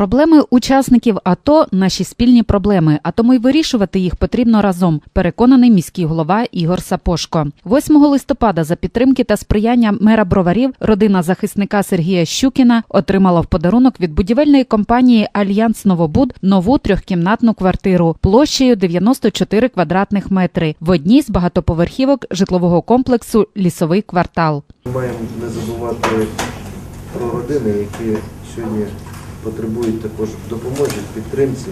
Проблеми учасників АТО наші спільні проблеми, а тому й вирішувати їх потрібно разом. Переконаний міський голова Ігор Сапошко. 8 листопада за підтримки та сприяння мера броварів родина захисника Сергія Щукіна отримала в подарунок від будівельної компанії Альянс Новобуд нову трьохкімнатну квартиру площею 94 квадратних метри в одній з багатоповерхівок житлового комплексу Лісовий квартал. Маємо не забувати про родини, які сьогодні потребують також допомоги, підтримці.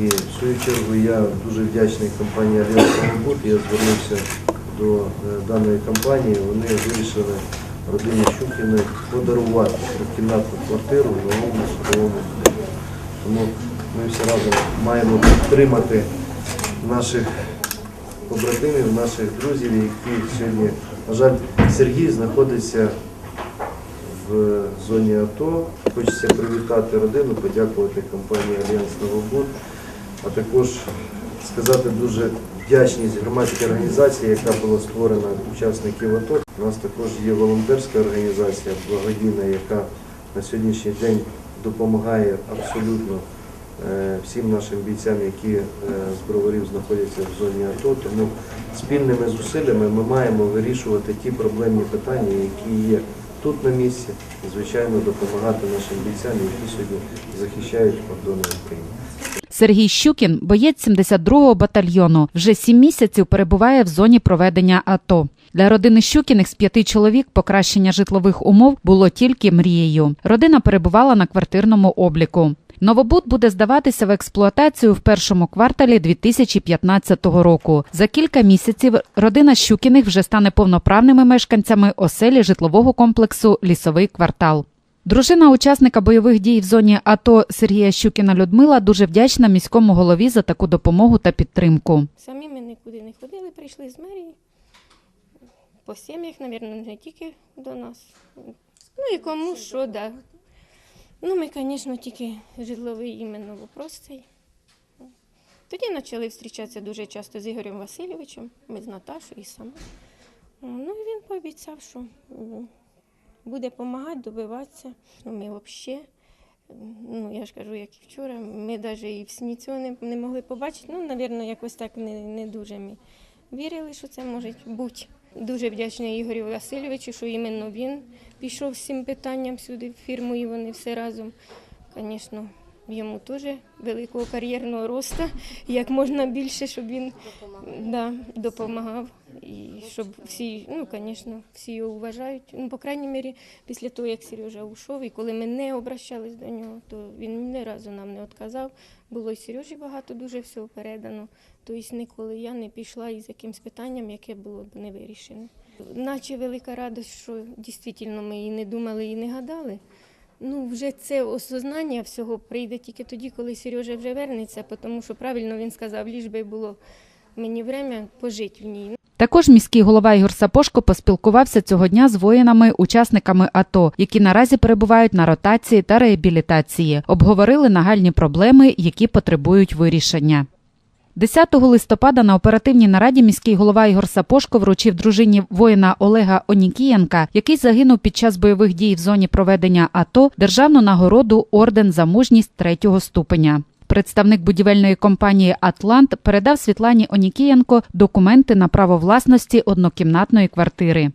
І в свою чергу я дуже вдячний компанії Альянс Новобуд. Я звернувся до е, даної компанії. Вони вирішили родині Щукіної подарувати трьохкімнатну квартиру в новому судовому. Тому ми всі разом маємо підтримати наших побратимів, наших друзів, які сьогодні, на жаль, Сергій знаходиться в зоні АТО. Хочеться привітати родину, подякувати компанії Альянс Новобуд, а також сказати дуже вдячність громадській організації, яка була створена учасників АТО. У нас також є волонтерська організація благодійна, яка на сьогоднішній день допомагає абсолютно е, всім нашим бійцям, які е, з броварів знаходяться в зоні АТО. Тому спільними зусиллями ми маємо вирішувати ті проблемні питання, які є тут на місці, звичайно, допомагати нашим бійцям, які сьогодні захищають кордони України. Сергій Щукін, боєць 72-го батальйону, вже сім місяців перебуває в зоні проведення АТО. Для родини Щукіних з п'яти чоловік покращення житлових умов було тільки мрією. Родина перебувала на квартирному обліку. Новобуд буде здаватися в експлуатацію в першому кварталі 2015 року. За кілька місяців родина Щукіних вже стане повноправними мешканцями оселі житлового комплексу Лісовий квартал. Дружина учасника бойових дій в зоні АТО Сергія Щукіна Людмила дуже вдячна міському голові за таку допомогу та підтримку. Самі ми нікуди не ходили, прийшли з мерії. По сім'ях, мабуть, не тільки до нас. Ну і кому що, да. Ну, ми, звісно, тільки житловий іменно вопрос цей. Тоді почали зустрічатися дуже часто з Ігорем Васильовичем, ми з Наташою і сама. Ну, і він пообіцяв, що буде допомагати, добиватися. Ну, ми взагалі, ну я ж кажу, як і вчора, ми навіть і в сні цього не, не могли побачити. Ну, мабуть, якось так не, не дуже ми вірили, що це може бути. Дуже вдячна Ігорю Васильовичу, що іменно він пішов з цим питанням сюди в фірму, і вони все разом. Звісно, йому теж великого кар'єрного росту, як можна більше, щоб він да, допомагав. І щоб всі, ну, звісно, всі його вважають. Ну, по крайній мірі, після того, як Сережа ушов, і коли ми не обращались до нього, то він ні разу нам не відказав. Було і Сережі багато дуже всього передано. Тобто ніколи я не пішла із якимось питанням, яке було б не вирішене. Наче велика радість, що дійсно ми і не думали, і не гадали. Ну, вже це осознання всього прийде тільки тоді, коли Сережа вже вернеться, тому що правильно він сказав, ліж би було мені время пожити в ній. Також міський голова Ігор Сапошко поспілкувався цього дня з воїнами, учасниками АТО, які наразі перебувають на ротації та реабілітації. Обговорили нагальні проблеми, які потребують вирішення. 10 листопада на оперативній нараді міський голова Ігор Сапошко вручив дружині воїна Олега Онікієнка, який загинув під час бойових дій в зоні проведення АТО, державну нагороду Орден за мужність третього ступеня. Представник будівельної компанії Атлант передав Світлані Онікієнко документи на право власності однокімнатної квартири.